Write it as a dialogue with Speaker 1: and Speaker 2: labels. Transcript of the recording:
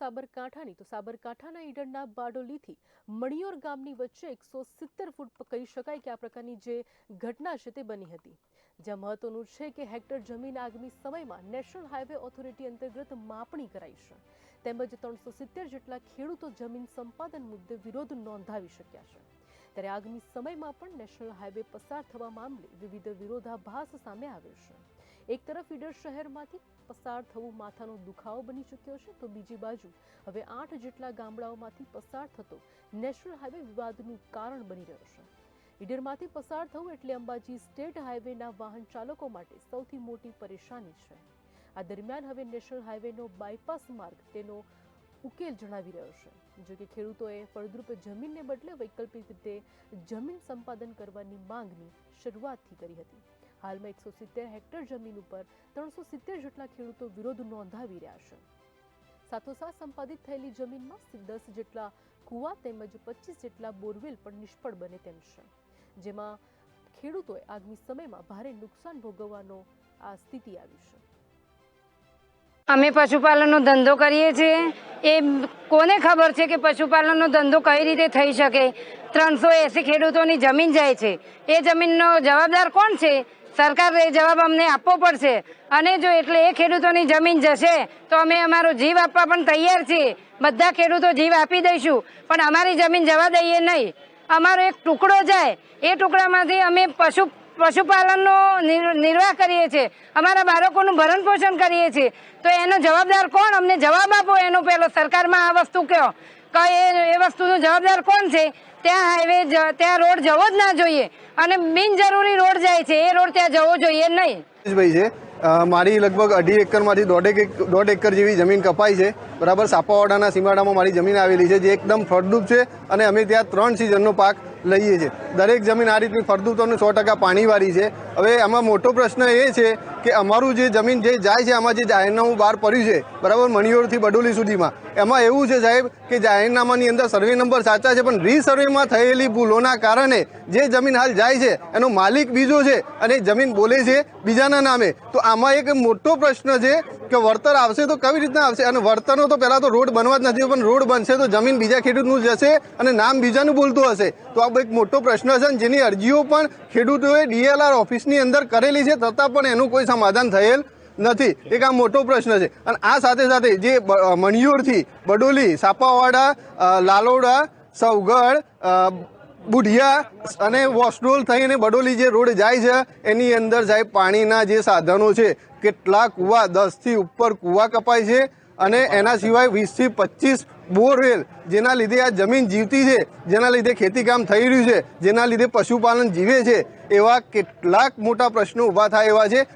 Speaker 1: સાબરકાંઠાની. તો સાબરકાંઠાના ઈડરના બારડોલીથી મણિયોર ગામની વચ્ચે એકસો સિત્તેર ફૂટ કહી શકાય કે આ પ્રકારની જે ઘટના છે તે બની હતી. જ્યાં મહત્વનું છે કે હેક્ટર જમીન આગામી સમયમાં નેશનલ હાઈવે ઓથોરિટી અંતર્ગત માપણી કરાઈ છે. તેમજ ત્રણસો સિત્તેર જેટલા ખેડૂતો જમીન સંપાદન મુદ્દે વિરોધ નોંધાવી શક્યા છે. ત્યારે આગામી સમયમાં પણ નેશનલ હાઈવે પસાર થવા મામલે વિવિધ વિરોધાભાસ સામે આવ્યો છે. એક તરફ ઈડર શહેરમાંથી પસાર થવું માથાનો દુખાવો બની ચૂક્યો છે તો બીજી બાજુ હવે આઠ જેટલા ગામડાઓમાંથી પસાર થતો નેશનલ હાઈવે વિવાદનું કારણ બની રહ્યો છે. ઈડરમાંથી પસાર થવું એટલે અંબાજી સ્ટેટ હાઈવેના વાહન ચાલકો માટે સૌથી મોટી પરેશાની છે. આ દરમિયાન હવે નેશનલ હાઈવેનો બાયપાસ માર્ગ તેનો ઉકેલ જણાવી રહ્યો છે. જો કે ખેડૂતોએ ફળદ્રુપ જમીનને બદલે વૈકલ્પિક રીતે જમીન સંપાદન કરવાની માંગની શરૂઆતથી કરી હતી. હાલમાં એકસો સિત્તેર હેક્ટર જમીન ઉપર ત્રણસો સિત્તેર જેટલા ખેડૂતો વિરોધ નોંધાવી રહ્યા છે. સાથોસાથ સંપાદિત થયેલી જમીનમાં દસ જેટલા કુવા તેમજ પચીસ જેટલા બોરવેલ પણ નિષ્ફળ બને તેમ છે. જેમાં ખેડૂતોએ આગામી સમયમાં ભારે નુકસાન ભોગવવાનો આ સ્થિતિ આવી છે.
Speaker 2: અમે પશુપાલનનો ધંધો કરીએ છીએ. એ કોને ખબર છે કે પશુપાલનનો ધંધો કઈ રીતે થઈ શકે? ત્રણસો એસી ખેડૂતોની જમીન જાય છે. એ જમીનનો જવાબદાર કોણ છે? સરકારે એ જવાબ અમને આપવો પડશે. અને જો એટલે એ ખેડૂતોની જમીન જશે, તો અમે અમારો જીવ આપવા પણ તૈયાર છીએ. બધા ખેડૂતો જીવ આપી દઈશું, પણ અમારી જમીન જવા દઈએ નહીં. અમારો એક ટુકડો જાય, એ ટુકડામાંથી અમે પશુ, પશુપાલનનો નિર- નિર્વાહ કરીએ છીએ. અમારા બાળકોનું ભરણ પોષણ કરીએ છીએ. તો એનો જવાબદાર કોણ? અમને જવાબ આપો એનો પહેલો સરકારમાં આ વસ્તુ કહો એ વસ્તુનો જવાબદાર કોણ છે? ત્યાં હાઈવે ત્યાં રોડ જવો જ ના જોઈએ. અને બિનજરૂરી રોડ જાય છે, એ રોડ ત્યાં જવો જોઈએ નહીં.
Speaker 3: ભાઈ છે મારી લગભગ અઢી એકરમાંથી દોઢેક દોઢ એકર જેવી જમીન કપાઈ છે. બરાબર, સાપાવાડાના સીમાડામાં મારી જમીન આવેલી છે, જે એકદમ ફળદ્રુપ છે. અને અમે ત્યાં ત્રણ સિઝનનો પાક લઈએ છીએ. દરેક જમીન આ રીતની ફળદ્રુપ અને સો ટકા પાણીવાળી છે. હવે આમાં મોટો પ્રશ્ન એ છે કે અમારું જે જમીન જે જાય છે, આમાં જે જાહેરનામું બહાર પડ્યું છે, બરાબર, મણિયોરથી બડોલી સુધીમાં. એમાં એવું છે સાહેબ કે જાહેરનામાની અંદર સર્વે નંબર સાચા છે, પણ રીસર્વેમાં થયેલી ભૂલોના કારણે જે જમીન હાલ જાય છે, એનો માલિક બીજો છે અને જમીન બોલે છે બીજાના નામે. તો આમાં એક મોટો પ્રશ્ન છે કે વળતર આવશે તો કઈ રીતના આવશે? અને વળતરનો તો પહેલાં તો રોડ બનવા જ નથી, પણ રોડ બનશે તો જમીન બીજા ખેડૂતનું જશે અને નામ બીજાનું બોલતું હશે. તો આ એક મોટો પ્રશ્ન છે જેની અરજીઓ પણ ખેડૂતોએ ડીએલઆર ઓફિસની અંદર કરેલી છે છતાં પણ એનું કોઈ સમાધાન થયેલ નથી. એક આ મોટો પ્રશ્ન છે. અને આ સાથે સાથે જે મણિયુરથી બડોલી, સાપાવાડા લાલોડા સૌગઢ બુઢિયા અને વોસડોલ થઈને બડોલી જે રોડ જાય છે, એની અંદર સાહેબ પાણીના જે સાધનો છે, કેટલા કૂવા, દસથી ઉપર કૂવા કપાય છે અને એના સિવાય વીસથી પચીસ બોરવેલ જેના લીધે આ જમીન જીવતી છે, જેના લીધે ખેતીકામ થઈ રહ્યું છે, જેના લીધે પશુપાલન જીવે છે, એવા કેટલાક મોટા પ્રશ્નો ઊભા થાય એવા છે.